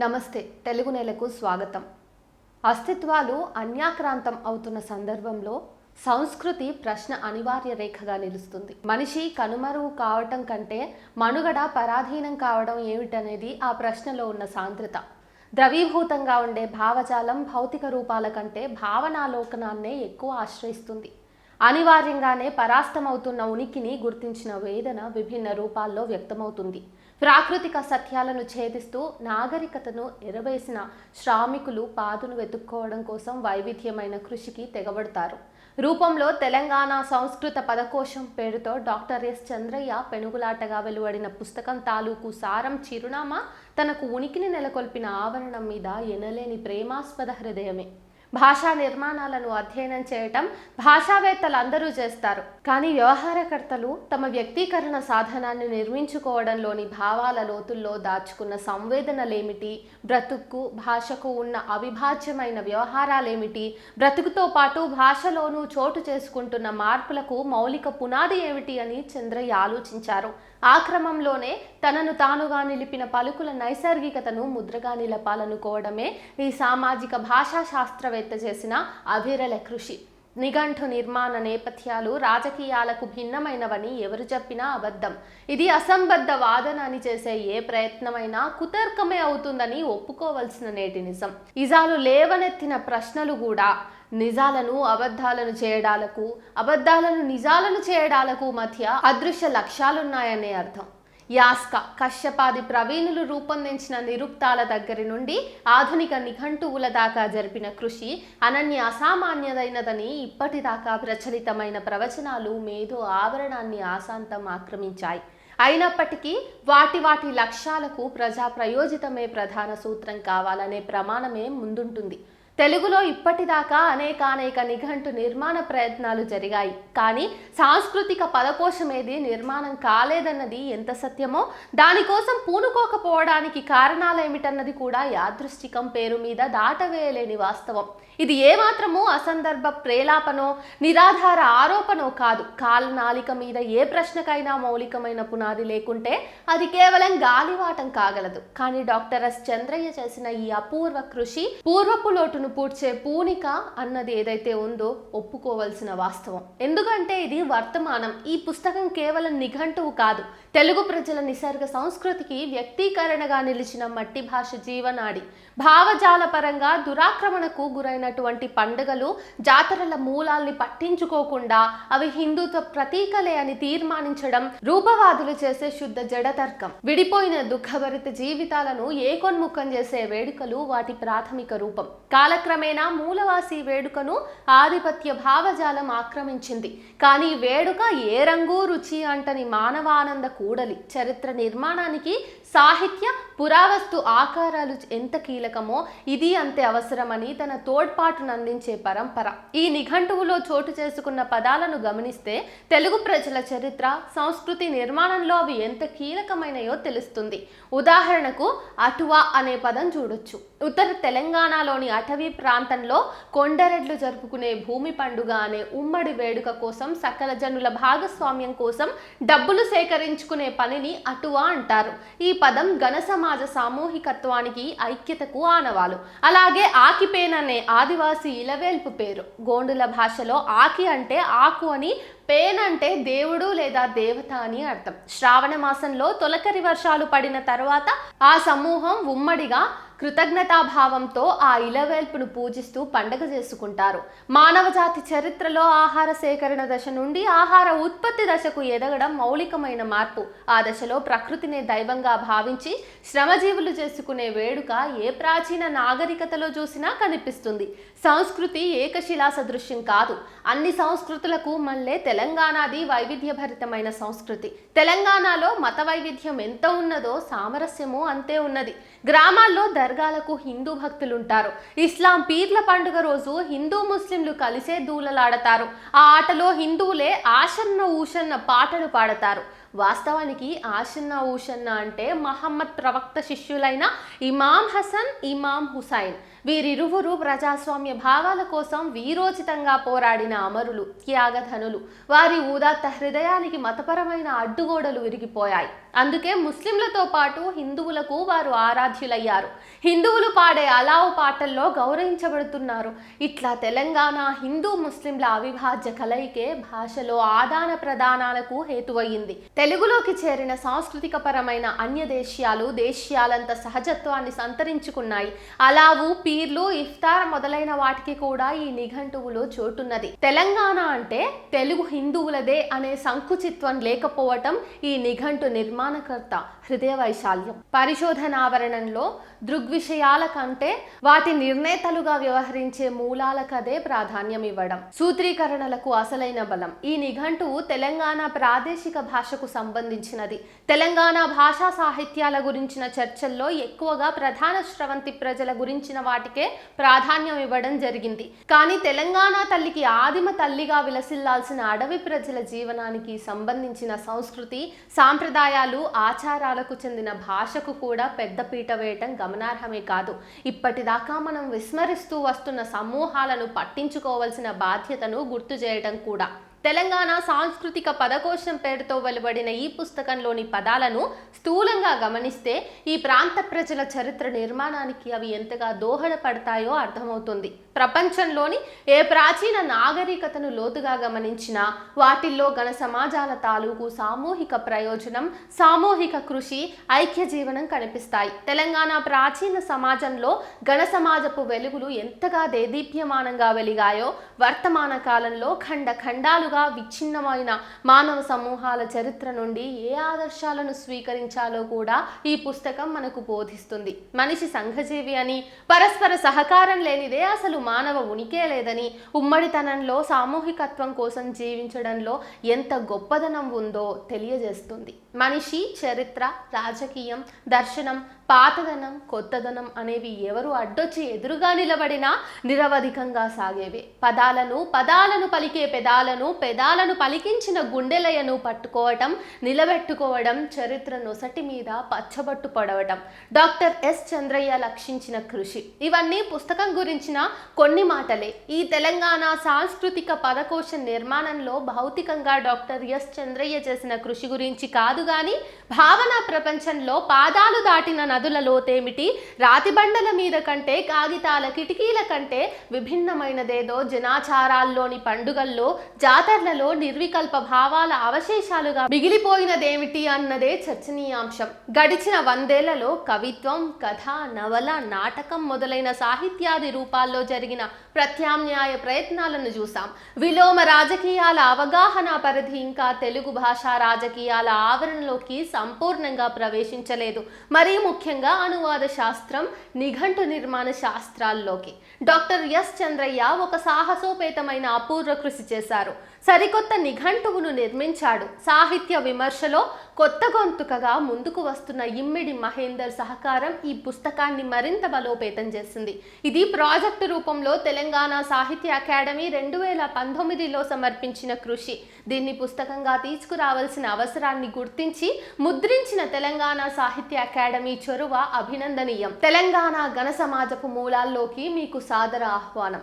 నమస్తే తెలుగు నేలకు స్వాగతం. అస్తిత్వాలు అన్యాక్రాంతం అవుతున్న సందర్భంలో సంస్కృతి ప్రశ్న అనివార్య రేఖగా నిలుస్తుంది. మనిషి కనుమరువు కావటం కంటే మనుగడ పరాధీనం కావడం ఏమిటనేది ఆ ప్రశ్నలో ఉన్న సాంద్రత. ద్రవీభూతంగా ఉండే భావజాలం భౌతిక రూపాల కంటే భావనాలోకనాన్నే ఎక్కువ ఆశ్రయిస్తుంది. అనివార్యంగానే పరాస్తమవుతున్న ఉనికిని గుర్తించిన వేదన విభిన్న రూపాల్లో వ్యక్తమవుతుంది. ప్రాకృతిక సత్యాలను ఛేదిస్తూ నాగరికతను ఎరవేసిన శ్రామికులు పాదును వెతుక్కోవడం కోసం వైవిధ్యమైన కృషికి తెగబడతారు. రూపంలో తెలంగాణ సంస్కృత పదకోశం పేరుతో డాక్టర్ ఎస్. చంద్రయ్య పెనుగులాటగా వెలువడిన పుస్తకం తాలూకు సారం చిరునామా తనకు ఉనికిని నెలకొల్పిన ఆవరణం మీద ఎనలేని ప్రేమాస్పద హృదయమే. భాషా నిర్మాణాలను అధ్యయనం చేయటం భాషావేత్తలు అందరూ చేస్తారు. కానీ వ్యవహారకర్తలు తమ వ్యక్తీకరణ సాధనాన్ని నిర్మించుకోవడంలోని భావాల లోతుల్లో దాచుకున్న సంవేదనలేమిటి? బ్రతుక్కు భాషకు ఉన్న అవిభాజ్యమైన వ్యవహారాలేమిటి? బ్రతుకుతో పాటు భాషలోనూ చోటు చేసుకుంటున్న మార్పులకు మౌలిక పునాది ఏమిటి అని చంద్రయ్య ఆలోచించారు. ఆ క్రమంలోనే తనను తానుగా నిలిపిన పలుకుల నైసర్గికతను ముద్రగా నిలపాలనుకోవడమే ఈ సామాజిక భాషా శాస్త్రవేత్త చేసిన అవిరల కృషి. నిఘంటు నిర్మాణ నేపథ్యాలు రాజకీయాలకు భిన్నమైనవని ఎవరు చెప్పినా అబద్ధం. ఇది అసంబద్ధ వాదన అని చేసే ఏ ప్రయత్నమైనా కుతర్కమే అవుతుందని ఒప్పుకోవలసిన నేటి నిజం. ఇజాలు లేవనెత్తిన ప్రశ్నలు కూడా నిజాలను అబద్ధాలను చేయడాలకు అబద్ధాలను నిజాలను చేయడాలకు మధ్య అదృశ్య లక్ష్యాలున్నాయనే అర్థం. యాస్క కశ్యపాది ప్రవీణులు రూపొందించిన నిరుక్తాల దగ్గర నుండి ఆధునిక నిఘంటువుల దాకా జరిపిన కృషి అనన్య అసామాన్యదైనదని ఇప్పటిదాకా ప్రచలితమైన ప్రవచనాలు మేధో ఆవరణాన్ని ఆశాంతం ఆక్రమించాయి. అయినప్పటికీ వాటి వాటి లక్ష్యాలకు ప్రజా ప్రయోజితమే ప్రధాన సూత్రం కావాలనే ప్రమాణమే ముందుంటుంది. తెలుగులో ఇప్పటిదాకా అనేకానేక నిఘంటు నిర్మాణ ప్రయత్నాలు జరిగాయి. కానీ సాంస్కృతిక పదకోశం ఏది నిర్మాణం కాలేదన్నది ఎంత సత్యమో దానికోసం పూనుకోకపోవడానికి కారణాలేమిటన్నది కూడా యాదృష్టికం పేరు మీద దాటవేయలేని వాస్తవం. ఇది ఏమాత్రమూ అసందర్భ ప్రేలాపనో నిరాధార ఆరోపణో కాదు. కాలనాలిక మీద ఏ ప్రశ్నకైనా మౌలికమైన పునాది లేకుంటే అది కేవలం గాలివాటం కాగలదు. కానీ డాక్టర్ ఎస్ చంద్రయ్య చేసిన ఈ అపూర్వ కృషి పూర్వపు లోటును పూడ్చే పూనిక అన్నది ఏదైతే ఉందో ఒప్పుకోవలసిన వాస్తవం. ఎందుకంటే ఇది వర్తమానం. ఈ పుస్తకం కేవలం నిఘంటువు కాదు. తెలుగు ప్రజల నిసర్గ సంస్కృతికి వ్యక్తీకరణగా నిలిచిన మట్టి భాష జీవనాడి. భావజాల పరంగా దురాక్రమణకు గురైనటువంటి పండుగలు జాతరల మూలాల్ని పట్టించుకోకుండా అవి హిందుత్వ ప్రతీకలే అని తీర్మానించడం రూపవాదులు చేసే శుద్ధ జడతర్కం. విడిపోయిన దుఃఖభరిత జీవితాలను ఏకోన్ముఖం చేసే వేడుకలు వాటి ప్రాథమిక రూపం. కాలక్రమేణా మూలవాసి వేడుకను ఆధిపత్య భావజాలం ఆక్రమించింది. కానీ వేడుక ఏ రంగు రుచి అంటని మానవానంద కూడలి. చరిత్ర నిర్మాణానికి సాహిత్య పురావస్తు ఆకారాలు ఎంత కీలకమో ఇది అంతే అవసరమని తన తోడ్పాటును అందించే పరంపర. ఈ నిఘంటువులో చోటు చేసుకున్న పదాలను గమనిస్తే తెలుగు ప్రజల చరిత్ర సంస్కృతి నిర్మాణంలో అవి ఎంత కీలకమైనయో తెలుస్తుంది. ఉదాహరణకు అటువా అనే పదం చూడొచ్చు. ఉత్తర తెలంగాణలోని అటవీ ప్రాంతంలో కొండరెడ్లు జరుపుకునే భూమి పండుగ అనే ఉమ్మడి వేడుక కోసం సకల జనుల భాగస్వామ్యం కోసం డబ్బులు సేకరించుకునే పనిని అటువా అంటారు. ఈ పదం ఘన సమాజ సామూహికత్వానికి ఐక్యతకు ఆనవాలు. అలాగే ఆకిపేన్ అనే ఆదివాసీ ఇలవేల్పు పేరు. గోండుల భాషలో ఆకి అంటే ఆకు అని పేన్ అంటే దేవుడు లేదా దేవత అని అర్థం. శ్రావణ మాసంలో తొలకరి వర్షాలు పడిన తర్వాత ఆ సమూహం ఉమ్మడిగా కృతజ్ఞతాభావంతో ఆ ఇలవేల్పును పూజిస్తూ పండగ చేసుకుంటారు. మానవ జాతి చరిత్రలో ఆహార సేకరణ దశ నుండి ఆహార ఉత్పత్తి దశకు ఎదగడం మౌలికమైన మార్పు. ఆ దశలో ప్రకృతిని దైవంగా భావించి శ్రమజీవులు చేసుకునే వేడుక ఏ ప్రాచీన నాగరికతలో చూసినా కనిపిస్తుంది. సంస్కృతి ఏకశిలా సదృశ్యం కాదు. అన్ని సంస్కృతులకు మళ్ళీ తెలంగాణది వైవిధ్యభరితమైన సంస్కృతి. తెలంగాణలో మత వైవిధ్యం ఎంత ఉన్నదో సామరస్యము అంతే ఉన్నది. గ్రామాల్లో దర్గాలకు హిందూ భక్తులు ఉంటారు ఇస్లాం పీర్ల పండుగ రోజు హిందూ ముస్లింలు కలిసే దూలలాడతారు. ఆ ఆటలో హిందువులే ఆషన్న ఊషన్న పాటలు పాడతారు. వాస్తవానికి ఆషన్న ఊషన్న అంటే మహమ్మద్ ప్రవక్త శిష్యులైన ఇమాం హసన్ ఇమాం హుసైన్. వీరిరువురు ప్రజాస్వామ్య భావాల కోసం వీరోచితంగా పోరాడిన అమరులు త్యాగధనులు. వారి ఉదాత్త హృదయానికి మతపరమైన అడ్డుగోడలు విరిగిపోయాయి. అందుకే ముస్లింలతో పాటు హిందువులకు వారు ఆరాధ్యులయ్యారు. హిందువులు పాడే అలావు పాటల్లో గౌరవించబడుతున్నారు. ఇట్లా తెలంగాణ హిందూ ముస్లింల అవిభాజ్య కలయికే భాషలో ఆదాన ప్రదానాలకు హేతువయ్యింది. తెలుగులోకి చేరిన సాంస్కృతిక పరమైన అన్య దేశ్యాలు దేశ్యాలంత సహజత్వాన్ని సంతరించుకున్నాయి. అలావు పీర్లు ఇఫ్తార్ మొదలైన వాటికి కూడా ఈ నిఘంటువులో చోటున్నది. తెలంగాణ అంటే తెలుగు హిందువులదే అనే సంకుచిత్వం లేకపోవటం ఈ నిఘంటు నిర్మాణకర్త హృదయ వైశాల్యం. పరిశోధనావరణంలో దృగ్విషయాల కంటే వాటి నిర్ణేతలుగా వ్యవహరించే మూలాలకదే ప్రాధాన్యం ఇవ్వడం. సూత్రీకరణలకు అసలైన బలం. ఈ నిఘంటువు తెలంగాణ ప్రాదేశిక భాషకు సంబంధించినది. తెలంగాణ భాషా సాహిత్యాల గురించిన చర్చల్లో ఎక్కువగా ప్రధాన స్రవంతి ప్రజల గురించిన వాటికే ప్రాధాన్యం ఇవ్వడం జరిగింది. కానీ తెలంగాణ తల్లికి ఆదిమ తల్లిగా విలసిల్లాల్సిన అడవి ప్రజల జీవనానికి సంబంధించిన సంస్కృతి సాంప్రదాయాలు ఆచారాలకు చెందిన భాషకు కూడా పెద్దపీట వేయటం గమనార్హమే కాదు. ఇప్పటిదాకా మనం విస్మరిస్తూ వస్తున్న సమూహాలను పట్టించుకోవాల్సిన బాధ్యతను గుర్తు చేయటం కూడా. తెలంగాణ సాంస్కృతిక పదకోశం పేరుతో వెలువడిన ఈ పుస్తకంలోని పదాలను స్థూలంగా గమనిస్తే ఈ ప్రాంత ప్రజల చరిత్ర నిర్మాణానికి అవి ఎంతగా దోహదపడతాయో అర్థమవుతుంది. ప్రపంచంలోని ఏ ప్రాచీన నాగరికతను లోతుగా గమనించినా వాటిల్లో గణ సమాజాల తాలూకు సామూహిక ప్రయోజనం సామూహిక కృషి ఐక్య జీవనం కనిపిస్తాయి. తెలంగాణ ప్రాచీన సమాజంలో గణ సమాజపు వెలుగులు ఎంతగా దేదీప్యమానంగా వెలిగాయో వర్తమాన కాలంలో ఖండ ఖండాలుగా విచ్ఛిన్నమైన మానవ సమూహాల చరిత్ర నుండి ఏ ఆదర్శాలను స్వీకరించాలో కూడా ఈ పుస్తకం మనకు బోధిస్తుంది. మనిషి సంఘజీవి అని పరస్పర సహకారం లేనిదే అసలు మానవ ఉనికే లేదని ఉమ్మడితనంలో సామూహికత్వం కోసం జీవించడంలో ఎంత గొప్పదనం ఉందో తెలియజేస్తుంది. మనిషి చరిత్ర రాజకీయం దర్శనం పాతదనం కొత్తదనం అనేవి ఎవరు అడ్డొచ్చి ఎదురుగా నిలబడినా నిరవధికంగా సాగేవి. పదాలను పదాలను పలికే పెదాలను పెదాలను పలికించిన గుండెలయను పట్టుకోవటం నిలబెట్టుకోవడం చరిత్ర నొసటి మీద పచ్చబట్టు పడవటం. Doctor S. చంద్రయ్య లక్షించిన కృషి. ఇవన్నీ పుస్తకం గురించిన కొన్ని మాటలే. ఈ తెలంగాణ సాంస్కృతిక పదకోశ నిర్మాణంలో భౌతికంగా డాక్టర్ ఎస్. చంద్రయ్య చేసిన కృషి గురించి కాదు కానీ భావన ప్రపంచంలో పాదాలు దాటిన నదుల లోతేమిటి? రాతి బండల మీద కంటే కాగితాల కిటికీల కంటే విభిన్నమైనదేదో జనాచారాల్లోని పండుగల్లో జాతరలలో నిర్వికల్ప భావాల అవశేషాలుగా మిగిలిపోయినదేమిటి అన్నదే చర్చనీయాంశం. గడిచిన వందేళ్ళలో కవిత్వం కథ నవల నాటకం మొదలైన సాహిత్యాది రూపాల్లో జరిగిన ప్రత్యామ్నాయ ప్రయత్నాలను చూసాం విలోమ రాజకీయాల అవగాహన పరిధి ఇంకా తెలుగు భాషా రాజకీయాల ఆవరణలోకి సంపూర్ణంగా ప్రవేశించలేదు. మరీ ముఖ్యంగా అనువాద శాస్త్రం నిఘంటు నిర్మాణ శాస్త్రాల్లోకి. డాక్టర్ ఎస్ చంద్రయ్య ఒక సాహసోపేతమైన అపూర్వ కృషి చేశారు. సరికొత్త నిఘంటువును నిర్మించాడు. సాహిత్య విమర్శలో కొత్త గొంతుకగా ముందుకు వస్తున్న ఇమ్మిడి మహేందర్ సహకారం ఈ పుస్తకాన్ని మరింత బలోపేతం చేసింది. ఇది ప్రాజెక్టు రూపంలో తెలంగాణ సాహిత్య అకాడమీ రెండు వేల పంతొమ్మిదిలో సమర్పించిన కృషి. దీన్ని పుస్తకంగా తీసుకురావాల్సిన అవసరాన్ని గుర్తించి ముద్రించిన తెలంగాణ సాహిత్య అకాడమీ చొరవ అభినందనీయం. తెలంగాణ గణ సమాజపు మూలాల్లోకి మీకు సాదర ఆహ్వానం.